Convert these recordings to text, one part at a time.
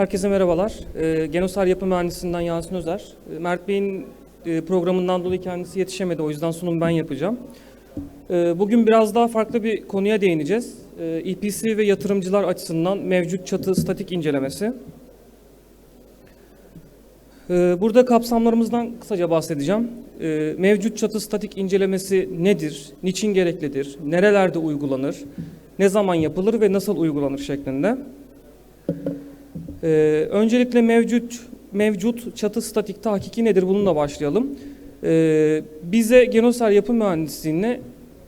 Herkese merhabalar. Ee, Genosar Yapı Mühendisliğinden Yasin Özer. Ee, Mert Bey'in e, programından dolayı kendisi yetişemedi. O yüzden sunum ben yapacağım. Ee, bugün biraz daha farklı bir konuya değineceğiz. Ee, EPC ve yatırımcılar açısından mevcut çatı statik incelemesi. Burada kapsamlarımızdan kısaca bahsedeceğim. Mevcut çatı statik incelemesi nedir? Niçin gereklidir? Nerelerde uygulanır? Ne zaman yapılır ve nasıl uygulanır şeklinde. Ee, öncelikle mevcut mevcut çatı statik tahkiki nedir? Bununla başlayalım. Ee, bize Genosar Yapı Mühendisliğine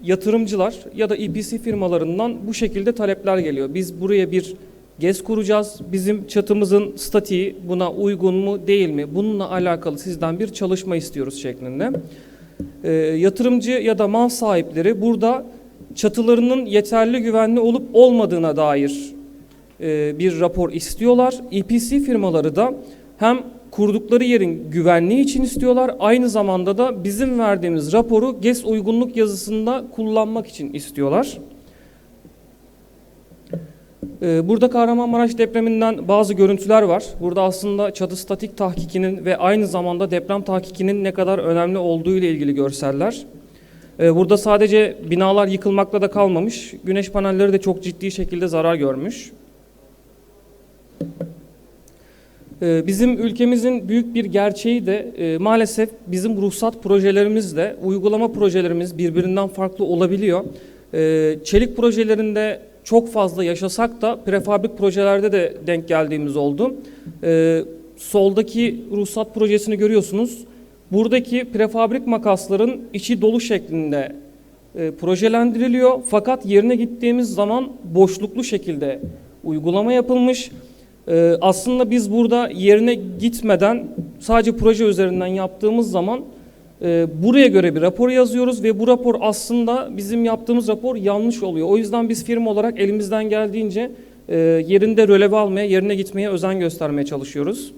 yatırımcılar ya da EPC firmalarından bu şekilde talepler geliyor. Biz buraya bir GES kuracağız. Bizim çatımızın statiği buna uygun mu değil mi? Bununla alakalı sizden bir çalışma istiyoruz şeklinde. Ee, yatırımcı ya da mal sahipleri burada çatılarının yeterli güvenli olup olmadığına dair e, bir rapor istiyorlar. EPC firmaları da hem kurdukları yerin güvenliği için istiyorlar, aynı zamanda da bizim verdiğimiz raporu GES uygunluk yazısında kullanmak için istiyorlar. E, Burada Kahramanmaraş depreminden bazı görüntüler var. Burada aslında çatı statik tahkikinin ve aynı zamanda deprem tahkikinin ne kadar önemli olduğu ile ilgili görseller. E, Burada sadece binalar yıkılmakla da kalmamış, güneş panelleri de çok ciddi şekilde zarar görmüş. Ee, Bizim ülkemizin büyük bir gerçeği de e, maalesef bizim ruhsat projelerimizle uygulama projelerimiz birbirinden farklı olabiliyor. Ee, Çelik projelerinde çok fazla yaşasak da prefabrik projelerde de denk geldiğimiz oldu. Ee, Soldaki ruhsat projesini görüyorsunuz. Buradaki prefabrik makasların içi dolu şeklinde e, projelendiriliyor. Fakat yerine gittiğimiz zaman boşluklu şekilde uygulama yapılmış. Ee, aslında biz burada yerine gitmeden sadece proje üzerinden yaptığımız zaman e, buraya göre bir rapor yazıyoruz ve bu rapor aslında bizim yaptığımız rapor yanlış oluyor. O yüzden biz firma olarak elimizden geldiğince e, yerinde röleve almaya, yerine gitmeye özen göstermeye çalışıyoruz.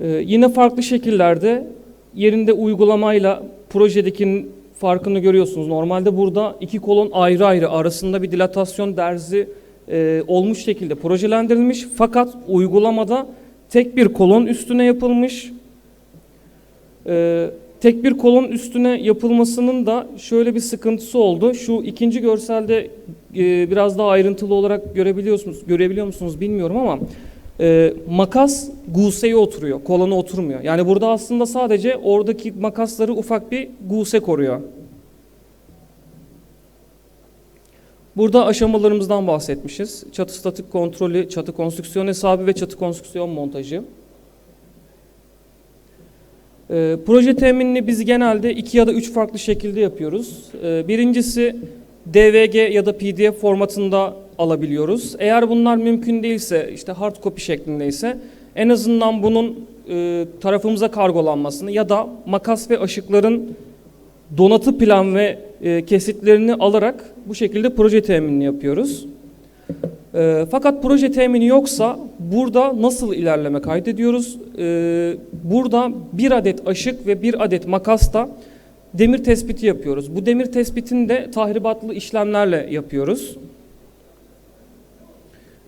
Ee, yine farklı şekillerde yerinde uygulamayla projedekinin farkını görüyorsunuz. Normalde burada iki kolon ayrı ayrı arasında bir dilatasyon derzi e, olmuş şekilde projelendirilmiş. Fakat uygulamada tek bir kolon üstüne yapılmış. E, tek bir kolon üstüne yapılmasının da şöyle bir sıkıntısı oldu. Şu ikinci görselde e, biraz daha ayrıntılı olarak görebiliyorsunuz, görebiliyor musunuz bilmiyorum ama e, makas guseye oturuyor, kolona oturmuyor. Yani burada aslında sadece oradaki makasları ufak bir guse koruyor. Burada aşamalarımızdan bahsetmişiz. Çatı statik kontrolü, çatı konstrüksiyon hesabı ve çatı konstrüksiyon montajı. Ee, proje teminini biz genelde iki ya da üç farklı şekilde yapıyoruz. Ee, birincisi DVG ya da PDF formatında alabiliyoruz. Eğer bunlar mümkün değilse, işte hard copy şeklindeyse en azından bunun e, tarafımıza kargolanmasını ya da makas ve aşıkların donatı plan ve e, kesitlerini alarak bu şekilde proje teminini yapıyoruz. E, fakat proje temini yoksa burada nasıl ilerleme kaydediyoruz? E, burada bir adet aşık ve bir adet makasta demir tespiti yapıyoruz. Bu demir tespitini de tahribatlı işlemlerle yapıyoruz.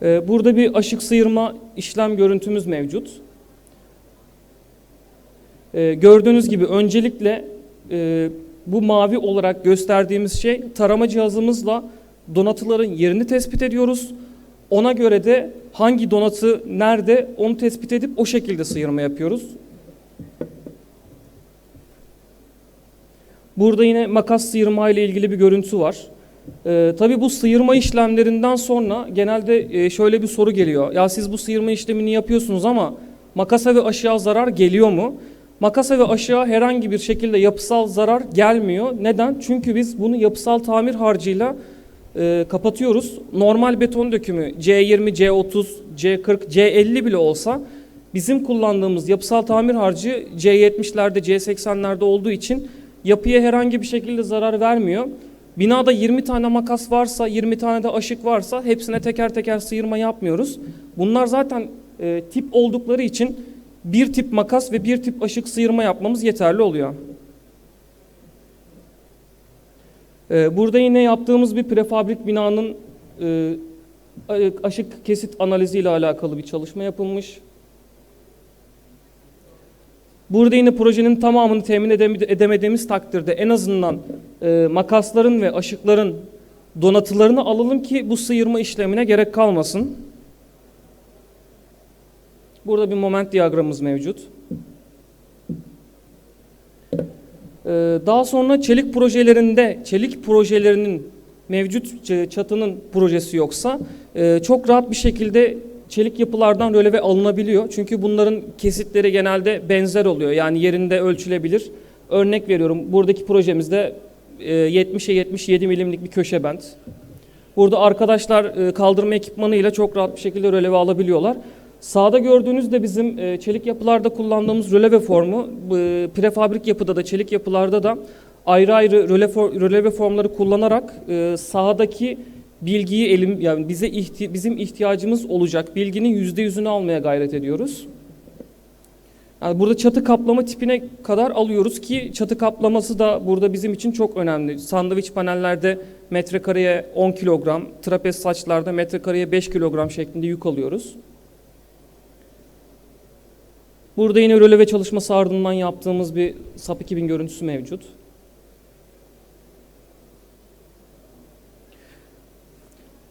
E, burada bir aşık sıyırma işlem görüntümüz mevcut. E, gördüğünüz gibi öncelikle e, bu mavi olarak gösterdiğimiz şey tarama cihazımızla donatıların yerini tespit ediyoruz. Ona göre de hangi donatı nerede onu tespit edip o şekilde sıyırma yapıyoruz. Burada yine makas sıyırma ile ilgili bir görüntü var. Ee, tabii bu sıyırma işlemlerinden sonra genelde e, şöyle bir soru geliyor. Ya siz bu sıyırma işlemini yapıyorsunuz ama makasa ve aşağı zarar geliyor mu? Makasa ve aşağı herhangi bir şekilde yapısal zarar gelmiyor. Neden? Çünkü biz bunu yapısal tamir harcıyla e, kapatıyoruz. Normal beton dökümü C20, C30, C40, C50 bile olsa bizim kullandığımız yapısal tamir harcı C70'lerde, C80'lerde olduğu için yapıya herhangi bir şekilde zarar vermiyor. Binada 20 tane makas varsa, 20 tane de aşık varsa hepsine teker teker sıyırma yapmıyoruz. Bunlar zaten e, tip oldukları için bir tip makas ve bir tip aşık sıyırma yapmamız yeterli oluyor. Ee, Burada yine yaptığımız bir prefabrik binanın e, Aşık kesit analizi ile alakalı bir çalışma yapılmış. Burada yine projenin tamamını temin edeme- edemediğimiz takdirde en azından e, makasların ve aşıkların donatılarını alalım ki bu sıyırma işlemine gerek kalmasın. Burada bir moment diyagramımız mevcut. Ee, Daha sonra çelik projelerinde, çelik projelerinin mevcut çatının projesi yoksa e, çok rahat bir şekilde çelik yapılardan röleve alınabiliyor. Çünkü bunların kesitleri genelde benzer oluyor. Yani yerinde ölçülebilir. Örnek veriyorum buradaki projemizde e, 70'e 77 milimlik bir köşe bent. Burada arkadaşlar e, kaldırma ekipmanıyla çok rahat bir şekilde röleve alabiliyorlar. Sağda gördüğünüz de bizim e, çelik yapılarda kullandığımız röleve formu. E, Prefabrik yapıda da çelik yapılarda da ayrı ayrı röle röleve formları kullanarak e, sahadaki bilgiyi elim yani bize ihti- bizim ihtiyacımız olacak bilginin yüzde yüzünü almaya gayret ediyoruz. Yani burada çatı kaplama tipine kadar alıyoruz ki çatı kaplaması da burada bizim için çok önemli. Sandviç panellerde metrekareye 10 kilogram, trapez saçlarda metrekareye 5 kilogram şeklinde yük alıyoruz. Burada yine röleve çalışması ardından yaptığımız bir SAP 2000 görüntüsü mevcut.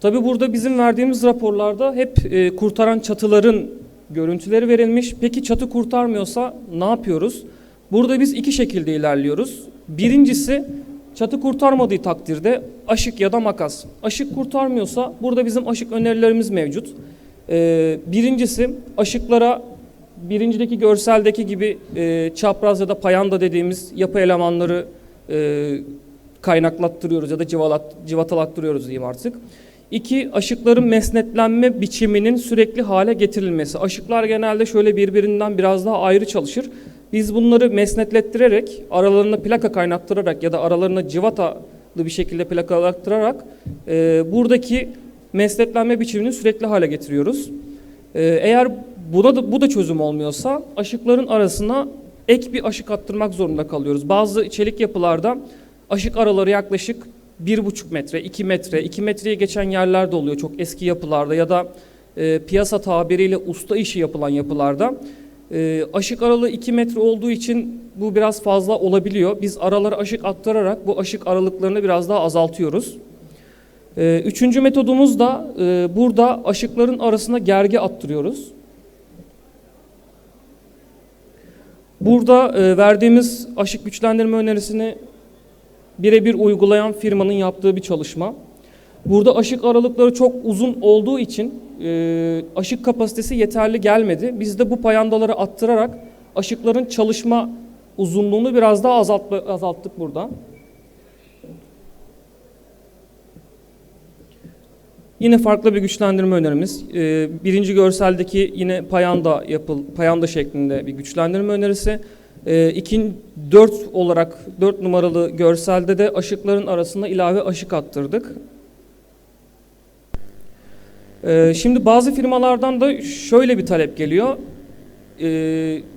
Tabi burada bizim verdiğimiz raporlarda hep e, kurtaran çatıların görüntüleri verilmiş. Peki çatı kurtarmıyorsa ne yapıyoruz? Burada biz iki şekilde ilerliyoruz. Birincisi çatı kurtarmadığı takdirde aşık ya da makas. Aşık kurtarmıyorsa burada bizim aşık önerilerimiz mevcut. Ee, birincisi aşıklara birincideki görseldeki gibi e, çapraz ya da payanda dediğimiz yapı elemanları e, kaynaklattırıyoruz ya da civalat, civatalattırıyoruz diyeyim artık. İki, aşıkların mesnetlenme biçiminin sürekli hale getirilmesi. Aşıklar genelde şöyle birbirinden biraz daha ayrı çalışır. Biz bunları mesnetlettirerek, aralarına plaka kaynattırarak ya da aralarına civatalı bir şekilde plakalattırarak e, buradaki mesnetlenme biçimini sürekli hale getiriyoruz. E, eğer buna da, bu da çözüm olmuyorsa aşıkların arasına ek bir aşık attırmak zorunda kalıyoruz. Bazı çelik yapılarda aşık araları yaklaşık 1,5 metre, 2 metre, 2 metreye geçen yerler de oluyor çok eski yapılarda ya da e, piyasa tabiriyle usta işi yapılan yapılarda. E, aşık aralığı 2 metre olduğu için bu biraz fazla olabiliyor. Biz araları aşık attırarak bu aşık aralıklarını biraz daha azaltıyoruz. E, üçüncü metodumuz da e, burada aşıkların arasına gergi attırıyoruz. Burada e, verdiğimiz aşık güçlendirme önerisini birebir uygulayan firmanın yaptığı bir çalışma. Burada aşık aralıkları çok uzun olduğu için e, aşık kapasitesi yeterli gelmedi. Biz de bu payandaları attırarak aşıkların çalışma uzunluğunu biraz daha azalt, azalttık burada. Yine farklı bir güçlendirme önerimiz. E, birinci görseldeki yine payanda yapıl, payanda şeklinde bir güçlendirme önerisi. E, 4 olarak 4 numaralı görselde de aşıkların arasına ilave aşık attırdık. E, şimdi bazı firmalardan da şöyle bir talep geliyor.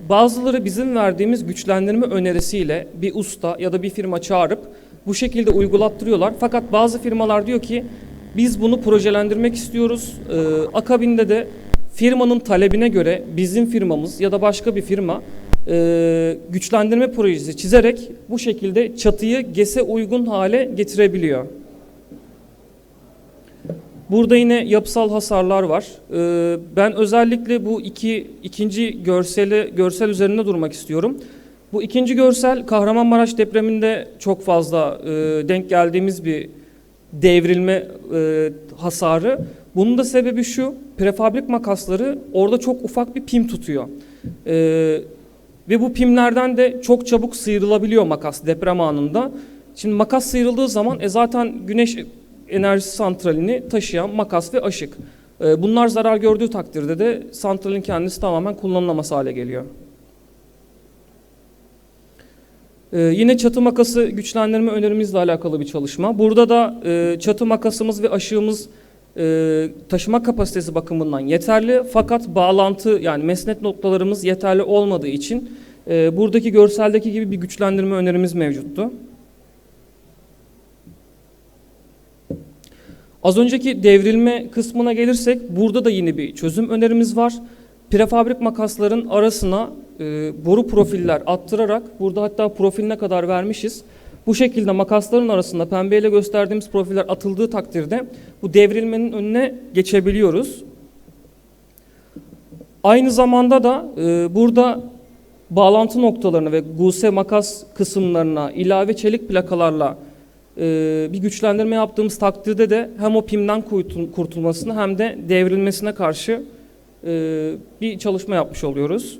Bazıları bizim verdiğimiz güçlendirme önerisiyle bir usta ya da bir firma çağırıp bu şekilde uygulattırıyorlar. Fakat bazı firmalar diyor ki biz bunu projelendirmek istiyoruz. E, akabinde de firmanın talebine göre bizim firmamız ya da başka bir firma e, güçlendirme projesi çizerek bu şekilde çatıyı GES'e uygun hale getirebiliyor. Burada yine yapısal hasarlar var. E, ben özellikle bu iki ikinci görseli görsel üzerinde durmak istiyorum. Bu ikinci görsel Kahramanmaraş depreminde çok fazla e, denk geldiğimiz bir devrilme e, hasarı. Bunun da sebebi şu, prefabrik makasları orada çok ufak bir pim tutuyor. E, ve bu pimlerden de çok çabuk sıyrılabiliyor makas deprem anında. Şimdi makas sıyrıldığı zaman e zaten güneş enerji santralini taşıyan makas ve aşık. E, bunlar zarar gördüğü takdirde de santralin kendisi tamamen kullanılamaz hale geliyor. Ee, yine çatı makası güçlendirme önerimizle alakalı bir çalışma. Burada da e, çatı makasımız ve aşığımız e, taşıma kapasitesi bakımından yeterli fakat bağlantı yani mesnet noktalarımız yeterli olmadığı için e, buradaki görseldeki gibi bir güçlendirme önerimiz mevcuttu. Az önceki devrilme kısmına gelirsek burada da yine bir çözüm önerimiz var. Prefabrik makasların arasına e, boru profiller attırarak burada hatta profiline kadar vermişiz. Bu şekilde makasların arasında pembeyle gösterdiğimiz profiller atıldığı takdirde bu devrilmenin önüne geçebiliyoruz. Aynı zamanda da e, burada bağlantı noktalarını ve guse makas kısımlarına ilave çelik plakalarla e, bir güçlendirme yaptığımız takdirde de hem o pimden kurtul- kurtulmasına hem de devrilmesine karşı bir çalışma yapmış oluyoruz.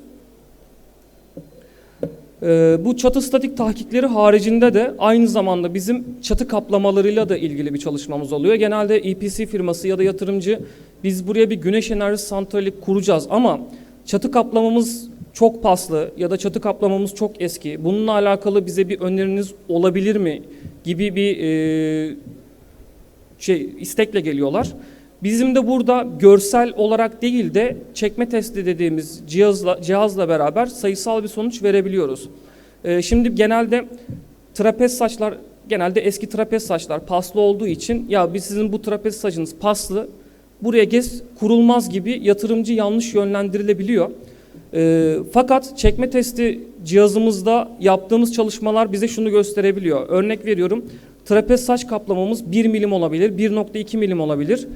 E, bu çatı statik tahkikleri haricinde de aynı zamanda bizim çatı kaplamalarıyla da ilgili bir çalışmamız oluyor. Genelde EPC firması ya da yatırımcı biz buraya bir güneş enerjisi santrali kuracağız ama çatı kaplamamız çok paslı ya da çatı kaplamamız çok eski. Bununla alakalı bize bir öneriniz olabilir mi gibi bir e, şey istekle geliyorlar. Bizim de burada görsel olarak değil de çekme testi dediğimiz cihazla cihazla beraber sayısal bir sonuç verebiliyoruz. E, şimdi genelde trapez saçlar genelde eski trapez saçlar paslı olduğu için ya biz sizin bu trapez saçınız paslı buraya gez kurulmaz gibi yatırımcı yanlış yönlendirilebiliyor. E, fakat çekme testi cihazımızda yaptığımız çalışmalar bize şunu gösterebiliyor. Örnek veriyorum trapez saç kaplamamız 1 milim olabilir, 1.2 milim olabilir.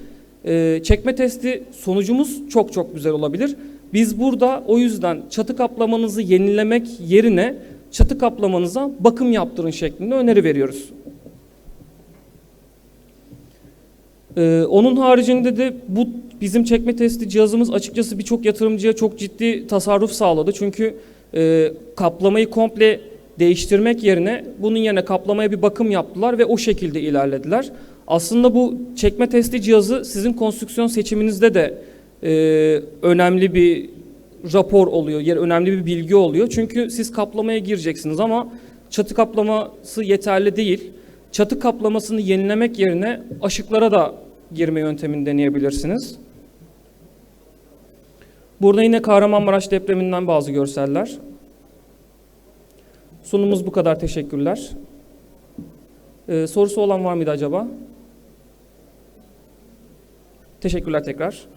E, çekme testi sonucumuz çok çok güzel olabilir. Biz burada o yüzden çatı kaplamanızı yenilemek yerine çatı kaplamanıza bakım yaptırın şeklinde öneri veriyoruz. Ee, onun haricinde de bu bizim çekme testi cihazımız açıkçası birçok yatırımcıya çok ciddi tasarruf sağladı. Çünkü e, kaplamayı komple değiştirmek yerine bunun yerine kaplamaya bir bakım yaptılar ve o şekilde ilerlediler. Aslında bu çekme testi cihazı sizin konstrüksiyon seçiminizde de e, önemli bir rapor oluyor, yer önemli bir bilgi oluyor. Çünkü siz kaplamaya gireceksiniz ama çatı kaplaması yeterli değil. Çatı kaplamasını yenilemek yerine aşıklara da girme yöntemini deneyebilirsiniz. Burada yine Kahramanmaraş depreminden bazı görseller. Sunumumuz bu kadar. Teşekkürler. Ee, sorusu olan var mıydı acaba? Teşekkürler tekrar.